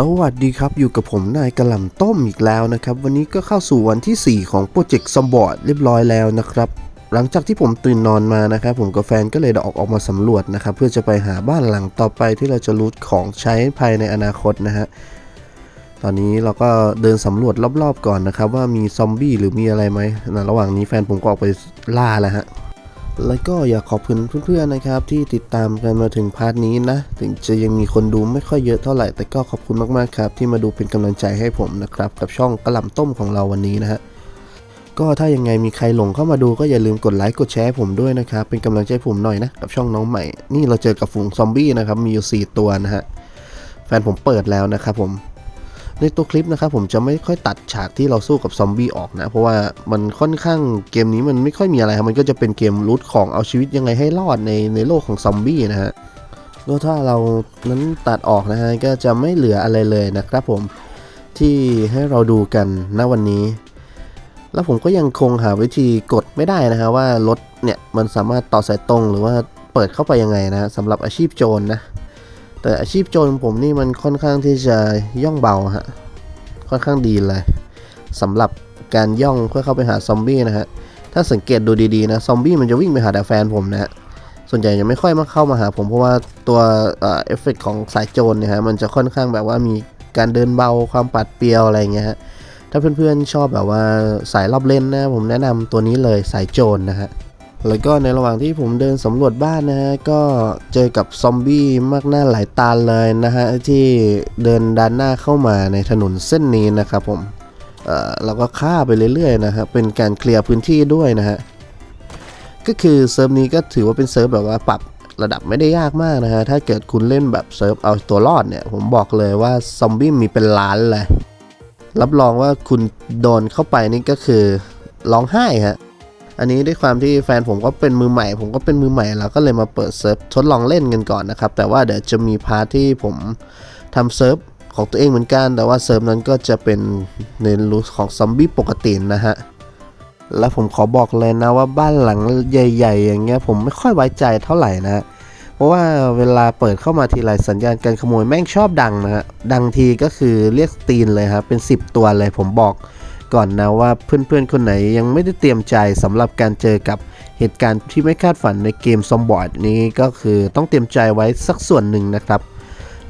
สวัสดีครับ อยู่กับผมนายกระหล่ำต้มอีกแล้วนะครับ วันนี้ก็เข้าสู่วันที่ 4 ของโปรเจกต์ซอมบอร์ดเรียบร้อยแล้วนะครับ หลังจากที่ผมตื่นนอนมานะครับ ผมกับแฟนก็เลยออกออกมาสำรวจนะครับ เพื่อจะไปหาบ้านหลังต่อไปที่เราจะรูทของใช้ภายในอนาคตนะฮะตอนนี้เราก็เดินสำรวจรอบๆก่อนนะครับ ว่ามีซอมบี้หรือมีอะไรไหมนะระหว่างนี้แฟนผมก็ออกไปล่าแล้วฮะ แล้วก็อยากขอบคุณเพื่อนๆนะครับที่ติดตามกันมาถึงพาร์ทนี้นะ ถึงจะยังมีคนดูไม่ค่อยเยอะเท่าไหร่ แต่ก็ขอบคุณมากๆครับที่มาดูเป็นกำลังใจให้ผมนะครับกับช่องกระหล่ำต้มของเราวันนี้นะฮะก็ถ้ายังไงมีใครหลงเข้ามาดูก็อย่าลืมกดไลค์กดแชร์ผมด้วยนะครับเป็นกำลังใจผมหน่อยนะกับช่องน้องใหม่ นี่เราเจอกับฝูงซอมบี้นะครับมีอยู่ 4 ตัวนะฮะแฟนผมเปิดแล้วนะครับผม ในตัวคลิปนะครับผมจะไม่ค่อยตัดฉากที่เราสู้กับซอมบี้ออกนะ เพราะว่ามันค่อนข้างเกมนี้มันไม่ค่อยมีอะไรครับมันก็จะเป็นเกมรูทของเอาชีวิตยังไงให้รอดในในโลกของซอมบี้นะฮะแล้วถ้าเรานั้นตัดออกนะฮะก็จะไม่เหลืออะไรเลยนะครับผมที่ให้เราดูกันณวันนี้ แล้วผมก็ยังคงหาวิธีกดไม่ได้นะฮะว่ารถเนี่ยมันสามารถต่อสายตรงหรือว่าเปิดเข้าไปยังไงนะสำหรับอาชีพโจรนะ แต่อาชีพโจรของผมนี่มันค่อนข้างที่จะย่องเบาฮะ ค่อนข้างดีเลยสำหรับการย่องเพื่อเข้าไปหาซอมบี้นะฮะ ถ้าสังเกตดูดีๆนะซอมบี้มันจะวิ่งไปหาแต่แฟนผมนะฮะ ส่วนใหญ่จะไม่ค่อยมาเข้ามาหาผมเพราะว่าตัวเอ่อเฟเฟกของสายโจรเนี่ยฮะมันจะค่อนข้างแบบว่ามีการเดินเบาความปัดเปรียวอะไรเงี้ยฮะ ถ้าเพื่อนๆชอบแบบว่าสายรอบเล่นนะผมแนะนำตัวนี้เลยสายโจรนะฮะ แล้วก็ในระหว่างที่ผมเดินสำรวจบ้านนะฮะก็เจอกับซอมบี้มากหน้าหลายตาเลยนะฮะที่เดินด้านหน้าเข้ามาในถนนเส้นนี้นะครับผมเอ่อเราก็ฆ่าไปเรื่อยๆนะฮะเป็นการเคลียร์พื้นที่ด้วยนะฮะก็คือเซิร์ฟนี้ก็ถือว่าเป็นเซิร์ฟแบบว่าปรับระดับไม่ได้ยากมากนะฮะถ้าเกิดคุณเล่นแบบเซิร์ฟเอาตัวรอดเนี่ยผมบอกเลยว่าซอมบี้มีเป็นล้านเลยรับรองว่าคุณโดนเข้าไปนี่ก็คือร้องไห้ฮะ อันนี้ด้วยความที่แฟนผมก็เป็นมือใหม่ ผมก็เป็นมือใหม่แล้วก็เลยมาเปิดเซิร์ฟทดลองเล่นกันก่อนนะครับ แต่ว่าเดี๋ยวจะมีพาร์ทที่ผมทำเซิร์ฟของตัวเองเหมือนกัน แต่ว่าเซิร์ฟนั้นก็จะเป็นในรูทของซอมบี้ปกตินะฮะและผมขอบอกเลยนะว่าบ้านหลังใหญ่ ๆ อย่างเงี้ยผมไม่ค่อยไว้ใจเท่าไหร่นะฮะเพราะว่าเวลาเปิดเข้ามาทีไรสัญญาณการขโมยแม่งชอบดังนะฮะดังทีก็คือเรียกตีนเลยครับเป็น 10 ตัวเลยผมบอก ก่อนนะว่าเพื่อนๆคนไหนยังไม่ได้เตรียมใจสำหรับการเจอกับเหตุการณ์ที่ไม่คาดฝันในเกมซอมบอร์ดนี้ก็คือต้องเตรียมใจไว้สักส่วนหนึ่งนะครับ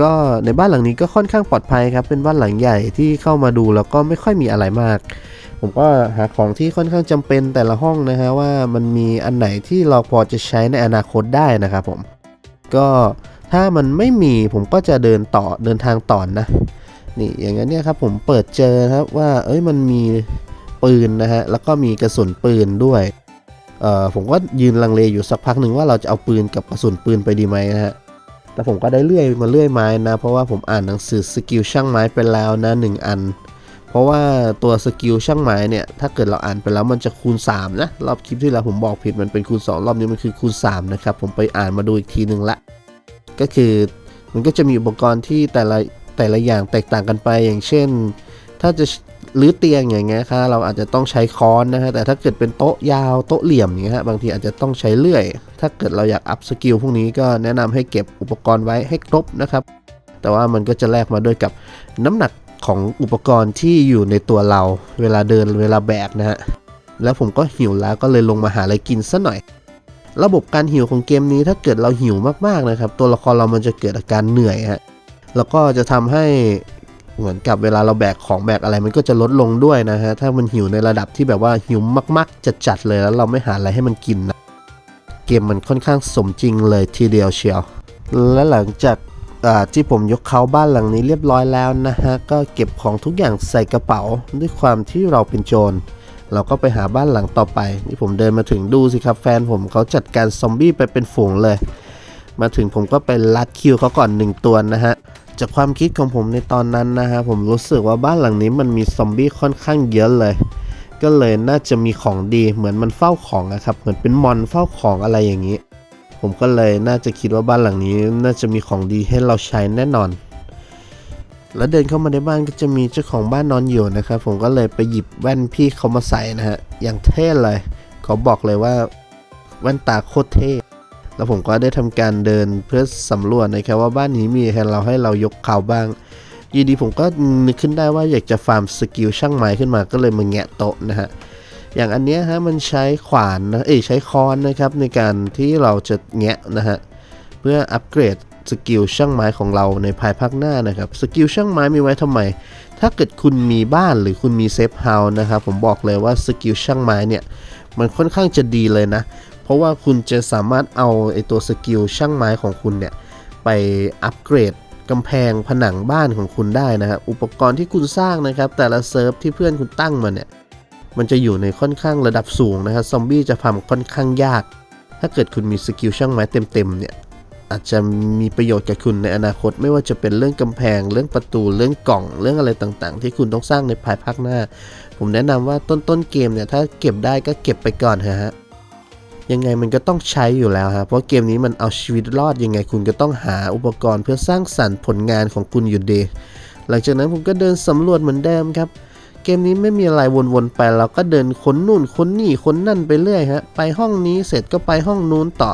ก็ในบ้านหลังนี้ก็ค่อนข้างปลอดภัยครับ เป็นบ้านหลังใหญ่ที่เข้ามาดูแล้วก็ไม่ค่อยมีอะไรมาก ผมก็หาของที่ค่อนข้างจำเป็นแต่ละห้องนะฮะว่ามันมีอันไหนที่เราพอจะใช้ในอนาคตได้นะครับผม ก็ถ้ามันไม่มีผมก็จะเดินต่อเดินทางต่อนนะ นี่อย่างนั้นเนี่ยครับผมเปิดเจอครับว่าเอ้ยมันมีปืนนะฮะแล้วก็มีกระสุนปืนด้วยเอ่อผมก็ยืนลังเลอยู่สักพักหนึ่งว่าเราจะเอาปืนกับกระสุนปืนไปดีไหมนะฮะแต่ผมก็ได้เลื่อยมาเลื่อยไม้นะ เพราะว่าผมอ่านหนังสือสกิลช่างไม้ไปแล้วนะหนึ่งอัน เพราะว่าตัวสกิลช่างไม้เนี่ยถ้าเกิดเราอ่านไปแล้วมันจะคูณ 3 นะ รอบคลิปที่แล้วผมบอกผิดมันเป็นคูณ 2 รอบนี้มันคือคูณ 3 นะครับ ผมไปอ่านมาดูอีกทีหนึ่งละ ก็คือมันก็จะมีอุปกรณ์ที่แต่ละ แต่ละอย่างแตกต่างกันไป อย่างเช่น ถ้าจะรื้อเตียงอย่างเงี้ยครับเราอาจจะต้องใช้ค้อนนะฮะแต่ถ้าเกิดเป็นโต๊ะยาวโต๊ะเหลี่ยมอย่างเงี้ยฮะบางทีอาจจะต้องใช้เลื่อย ถ้าเกิดเราอยากอัพสกิลพวกนี้ก็แนะนำให้เก็บอุปกรณ์ไว้ให้ครบนะครับ แต่ว่ามันก็จะแลกมาด้วยกับน้ำหนักของอุปกรณ์ที่อยู่ในตัวเรา เวลาเดินเวลาแบกนะฮะแล้วผมก็หิวแล้วก็เลยลงมาหาอะไรกินซะหน่อย ระบบการหิวของเกมนี้ถ้าเกิดเราหิวมากๆนะครับ ตัวละครเรามันจะเกิดอาการเหนื่อยฮะ แล้วก็จะทำให้เหมือนกับเวลาเราแบกของแบกอะไรมันก็จะลดลงด้วยนะฮะ ถ้ามันหิวในระดับที่แบบว่าหิวมากๆจัดๆเลยแล้วเราไม่หาอะไรให้มันกินนะ เกมมันค่อนข้างสมจริงเลยทีเดียวเชียว และหลังจากที่ผมยกเขาบ้านหลังนี้เรียบร้อยแล้วนะฮะ ก็เก็บของทุกอย่างใส่กระเป๋าด้วยความที่เราเป็นโจรเราก็ไปหาบ้านหลังต่อไป นี่ผมเดินมาถึงดูสิครับแฟนผมเขาจัดการซอมบี้ไปเป็นฝูงเลย มาถึงผมก็ไปลัดคิวเขาก่อนหนึ่งตัวนะฮะ จากความคิดของผมในตอนนั้นนะฮะผมรู้สึกว่าบ้านหลังนี้มันมีซอมบี้ค่อนข้างเยอะเลย ก็เลยน่าจะมีของดีเหมือนมันเฝ้าของนะครับ เหมือนเป็นมอนเฝ้าของอะไรอย่างนี้ ผมก็เลยน่าจะคิดว่าบ้านหลังนี้ น่าจะมีของดีให้เราใช้แน่นอน แล้วเดินเข้ามาในบ้านก็จะมีเจ้าของบ้านนอนอยู่นะครับผมก็เลยไปหยิบแว่นพี่เขามาใส่นะฮะอย่างเท่เลยเขาบอกเลยว่าแว่นตาโคตรเท่ แล้วผมก็ได้ทำการเดินเพื่อสำรวจนะครับว่าบ้านนี้มีให้เราให้เรายกเขาบ้างยีดีผมก็นึกขึ้นได้ว่าอยากจะฟาร์มสกิลช่างไม้ขึ้นมาก็เลยมาแงะโต๊ะนะฮะอย่างอันเนี้ยฮะมันใช้ขวานนะเอ้ใช้ค้อนนะครับในการที่เราจะแงะนะฮะเพื่ออัปเกรดสกิลช่างไม้ของเราในภายภาคหน้านะครับสกิลช่างไม้มีไว้ทำไม ถ้าเกิดคุณมีบ้านหรือคุณมีเซฟเฮาส์นะครับผมบอกเลยว่าสกิลช่างไม้เนี่ยมันค่อนข้างจะดีเลยนะ เพราะว่าคุณจะสามารถเอาไอตัวสกิลช่างไม้ของคุณเนี่ย ไปอัปเกรดกำแพงผนังบ้านของคุณได้นะครับ อุปกรณ์ที่คุณสร้างนะครับ แต่ละเซิร์ฟที่เพื่อนคุณตั้งมาเนี่ย มันจะอยู่ในค่อนข้างระดับสูงนะครับ ซอมบี้จะทำค่อนข้างยาก ถ้าเกิดคุณมีสกิลช่างไม้เต็มๆเนี่ย อาจจะมีประโยชน์กับคุณในอนาคต ไม่ว่าจะเป็นเรื่องกำแพง เรื่องประตู เรื่องกล่อง เรื่องอะไรต่างๆ ที่คุณต้องสร้างในภายภาคหน้า ผมแนะนำว่าต้นต้นๆเกมเนี่ย ถ้าเก็บได้ก็เก็บไปก่อนเถอะฮะ ยังไงมันก็ต้องใช้อยู่แล้วฮะเพราะเกมนี้มันเอาชีวิตรอดยังไงคุณก็ต้องหาอุปกรณ์เพื่อสร้างสรรค์ผลงานของคุณอยู่ดี หลังจากนั้นผมก็เดินสำรวจเหมือนเดิมครับ เกมนี้ไม่มีอะไรวนๆไปเราก็เดินค้นนู่นค้นนี่ค้นนั่นไปเรื่อยฮะไปห้องนี้เสร็จก็ไปห้องนู้นต่อ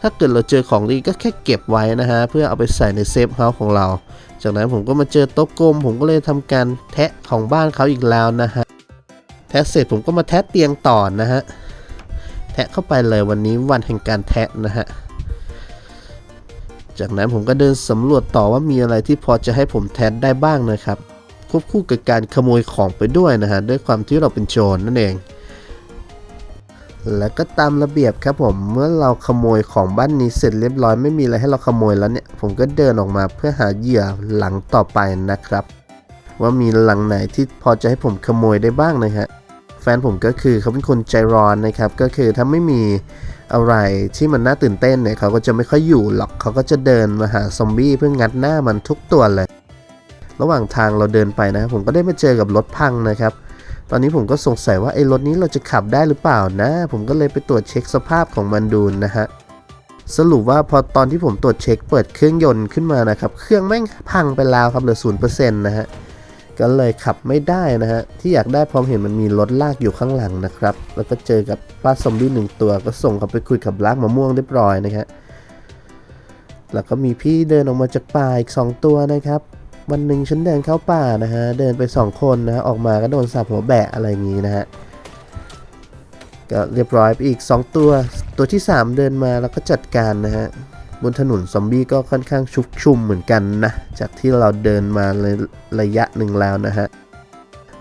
ถ้าเกิดเราเจอของดีก็แค่เก็บไว้นะฮะเพื่อเอาไปใส่ในเซฟเฮาส์ของเรา จากนั้นผมก็มาเจอโต๊ะกลม ผมก็เลยทำการแทะของบ้านเขาอีกแล้วนะฮะแทะเสร็จผมก็มาแทะเตียงต่อนะฮะ แทะเข้าไปเลยวันนี้วันแห่งการแทะนะฮะ จากนั้นผมก็เดินสำรวจต่อว่ามีอะไรที่พอจะให้ผมแทะได้บ้างนะครับ ควบคู่กับการขโมยของไปด้วยนะฮะ ด้วยความที่เราเป็นโจรนั่นเอง แล้วก็ตามระเบียบครับผม เมื่อเราขโมยของบ้านนี้เสร็จเรียบร้อยไม่มีอะไรให้เราขโมยแล้วเนี่ย ผมก็เดินออกมาเพื่อหาเหยื่อหลังต่อไปนะครับ ว่ามีหลังไหนที่พอจะให้ผมขโมยได้บ้างนะฮะ ฟนผมก็คือเขาเป็นคนใจร้อนนะครับ ก็คือถ้าไม่มีอะไรที่มันน่าตื่นเต้นเนี่ยเขาก็จะไม่ค่อยอยู่หรอกเขาก็จะเดินมาหาซอมบี้เพื่องัดหน้ามันทุกตัวเลย ระหว่างทางเราเดินไปนะ ผมก็ได้มาเจอกับรถพังนะครับ ตอนนี้ผมก็สงสัยว่าไอ้รถนี้เราจะขับได้หรือเปล่านะ ผมก็เลยไปตรวจเช็คสภาพของมันดูนะฮะสรุปว่าพอตอนที่ผมตรวจเช็คเปิดเครื่องยนต์ขึ้นมานะครับ เครื่องแม่งพังไปแล้วครับเหลือศูนย์เปอร์เซ็นต์นะฮะ ก็เลยขับไม่ได้นะฮะ ที่อยากได้พราะเห็นมันมีรถลากอยู่ข้างหลังนะครับ แล้วก็เจอกับป้าซอมบี้หนึ่งตัว ก็ส่งเขาไปคุยกับลากมะม่วงเรียบร้อยนะฮะแล้วก็มีพี่เดินออกมาจากป่าอีก 2 ตัวนะครับ วันหนึ่งฉันเดินเข้าป่านะฮะ เดินไป 2 คนนะฮะ ออกมาก็โดนสับหัวแบะอะไรอย่างงี้นะฮะ ก็เรียบร้อยไปอีก 2 ตัว ตัวที่ 3 เดินมาแล้วก็จัดการนะฮะ บนถนนซอมบี้ก็ค่อนข้างชุกชุมเหมือนกันนะ จากที่เราเดินมาในระยะหนึ่งแล้วนะฮะ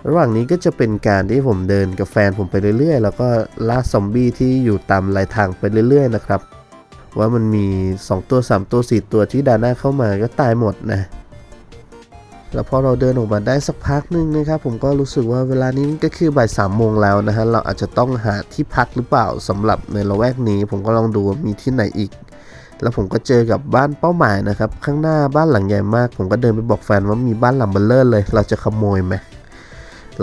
ระหว่างนี้ก็จะเป็นการที่ผมเดินกับแฟนผมไปเรื่อยๆ แล้วก็ล่าซอมบี้ที่อยู่ตามรายทางไปเรื่อยๆนะครับ ว่ามันมี 2 ตัว 3 ตัว 4 ตัวที่ดาหน้าเข้ามาก็ตายหมดนะแล้วพอเราเดินออกมาได้สักพักหนึ่งนะครับ ผมก็รู้สึกว่าเวลานี้ก็คือบ่ายสามโมงแล้วนะฮะเราอาจจะต้องหาที่พักหรือเปล่าสำหรับในละแวกนี้ ผมก็ลองดูว่ามีที่ไหนอีก แล้วผมก็เจอกับบ้านเป้าหมายนะครับ ข้างหน้าบ้านหลังใหญ่มาก ผมก็เดินไปบอกแฟนว่ามีบ้านหลังเบลเลอร์เลย เราจะขโมยไหม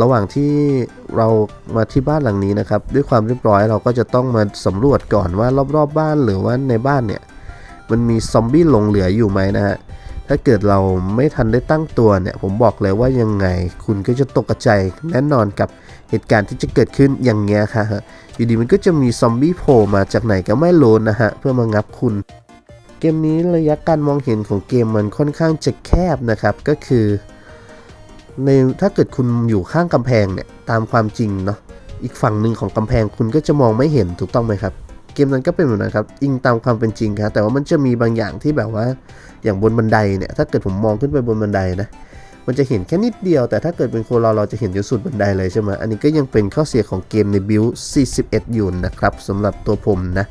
ระหว่างที่เรามาที่บ้านหลังนี้นะครับ ด้วยความเรียบร้อยเราก็จะต้องมาสำรวจก่อนว่ารอบๆบบ้านหรือว่าในบ้านเนี่ย มันมีซอมบี้หลงเหลืออยู่ไหมนะฮะถ้าเกิดเราไม่ทันได้ตั้งตัวเนี่ย ผมบอกเลยว่ายังไง คุณก็จะตกใจแน่นอนกับเหตุการณ์ที่จะเกิดขึ้นอย่างเงี้ยค่ะฮะอยู่ดีมันก็จะมีซอมบี้โผล่มาจากไหนก็ไม่รู้นะฮะเพื่อมางับคุณ เกมนี้ระยะการมองเห็นของเกมมันค่อนข้างจะแคบนะครับก็คือในถ้าเกิดคุณอยู่ข้างกำแพงเนี่ยตามความจริงเนาะอีกฝั่งหนึ่งของกำแพงคุณก็จะมองไม่เห็นถูกต้องไหมครับเกมนั้นก็เป็นแบบนั้นครับอิงตามความเป็นจริงครับแต่ว่ามันจะมีบางอย่างที่แบบว่าอย่างบนบันไดเนี่ยถ้าเกิดผมมองขึ้นไปบนบันไดนะมันจะเห็นแค่นิดเดียว แต่ถ้าเกิดเป็นคนเราเราจะเห็นจนสุดบันไดเลยใช่ไหมอันนี้ก็ยังเป็นข้อเสียของเกมในบิล41 อยู่นะครับสำหรับตัวผมนะ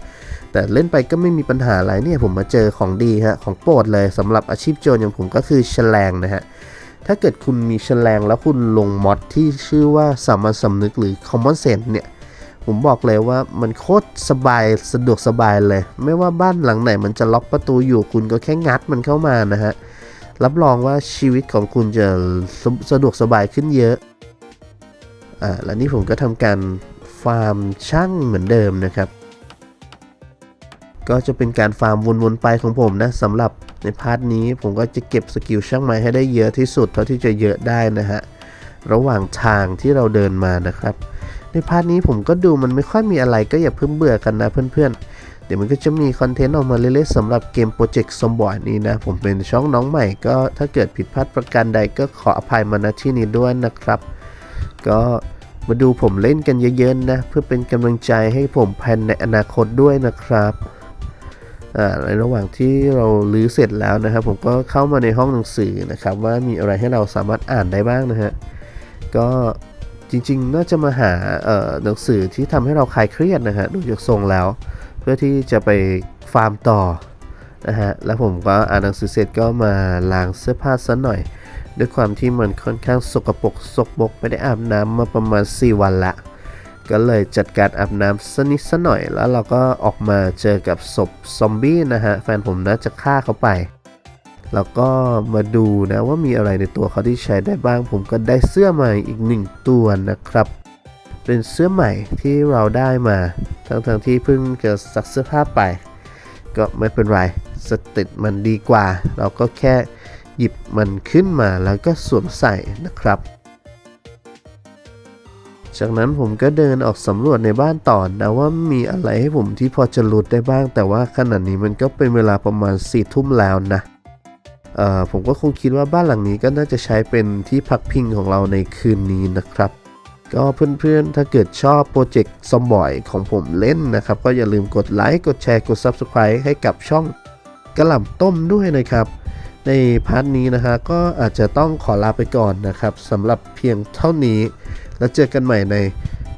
แต่เล่นไปก็ไม่มีปัญหาอะไรเนี่ยผมมาเจอของดีฮะของโปรดเลยสำหรับอาชีพโจรอย่างผมก็คือแฉลงนะฮะถ้าเกิดคุณมีแฉลงแล้วคุณลงมอดที่ชื่อว่าสามัญสำนึกหรือ common sense เนี่ยผมบอกเลยว่ามันโคตรสบายสะดวกสบายเลย ไม่ว่าบ้านหลังไหนมันจะล็อกประตูอยู่คุณก็แค่งัดมันเข้ามานะฮะรับรองว่าชีวิตของคุณจะสะสะดวกสบายขึ้นเยอะอ่าแล้วนี่ผมก็ทำการฟาร์มช่างเหมือนเดิมนะครับ ก็จะเป็นการฟาร์มวนๆไปของผมนะสำหรับในพาร์ทนี้ผมก็จะเก็บสกิลช่างไม้ให้ได้เยอะที่สุดเท่าที่จะเยอะได้นะฮะระหว่างทางที่เราเดินมานะครับ ในพาร์ทนี้ผมก็ดูมันไม่ค่อยมีอะไรก็อย่าเพิ่งเบื่อกันนะเพื่อนๆดี๋ยวมันก็จะมีคอนเทนต์ออกมาเรื่อยๆสำหรับเกมโปรเจกต์ซอมบอร์ดนี้นะ ผมเป็นช่องน้องใหม่ก็ถ้าเกิดผิดพลาดประการใดก็ขออภัยมาณที่นี้ด้วยนะครับ ก็มาดูผมเล่นกันเยอะๆนะ เพื่อเป็นกำลังใจให้ผมแพนในอนาคตด้วยนะครับ ในระหว่างที่เราลื้อเสร็จแล้วนะครับ ผมก็เข้ามาในห้องหนังสือนะครับ ว่ามีอะไรให้เราสามารถอ่านได้บ้างนะฮะก็จริงๆ น่าจะมาหาหนังสือที่ทำให้เราคลายเครียดนะฮะดูจากทรงแล้ว เพื่อที่จะไปฟาร์มต่อนะฮะแล้วผมก็อ่านหนังสือเสร็จก็มาล้างเสื้อผ้าซะหน่อย ด้วยความที่มันค่อนข้างสกปรกสกบกไม่ได้อาบน้ำมาประมาณ 4 วันละ ก็เลยจัดการอาบน้ำสนิดสหน่อยแล้วเราก็ออกมาเจอกับศพซอมบี้นะฮะ แฟนผมน่าจะฆ่าเขาไป แล้วก็มาดูนะว่ามีอะไรในตัวเขาที่ใช้ได้บ้าง ผมก็ได้เสื้อใหม่อีกหนึ่งตัวนะครับ เป็นเสื้อใหม่ที่เราได้มา ทั้งๆที่เพิ่งจะซักเสื้อผ้าไป ก็ไม่เป็นไรสติดมันดีกว่า เราก็แค่หยิบมันขึ้นมาแล้วก็สวมใส่นะครับ จากนั้นผมก็เดินออกสำรวจในบ้านต่อนะว่ามีอะไรให้ผมที่พอจะหลุดได้บ้าง แต่ว่าขณะนี้มันก็เป็นเวลาประมาณสี่ทุ่มแล้วนะเอ่อผมก็คงคิดว่าบ้านหลังนี้ก็น่าจะใช้เป็นที่พักพิงของเราในคืนนี้นะครับ ก็เพื่อนๆ ถ้าเกิดชอบโปรเจกต์ซอมบอยของผมเล่นนะครับ ก็อย่าลืมกดไลค์กดแชร์กด Subscribe ให้กับช่องกระหล่ำต้มด้วยนะครับ ในพาร์ทนี้นะฮะก็อาจจะต้องขอลาไปก่อนนะครับสำหรับเพียงเท่านี้ แล้วเจอกันใหม่ใน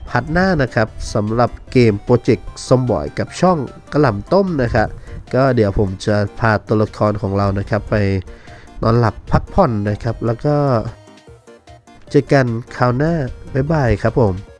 พาร์ทหน้านะครับสำหรับเกมโปรเจกต์ซอมบอยกับช่องกระหล่ำต้มนะครับก็เดี๋ยวผมจะพาตัวละครของเรานะครับ ไปนอนหลับพักผ่อนนะครับ แล้วก็เจอกันคราวหน้า บ๊ายบายครับผม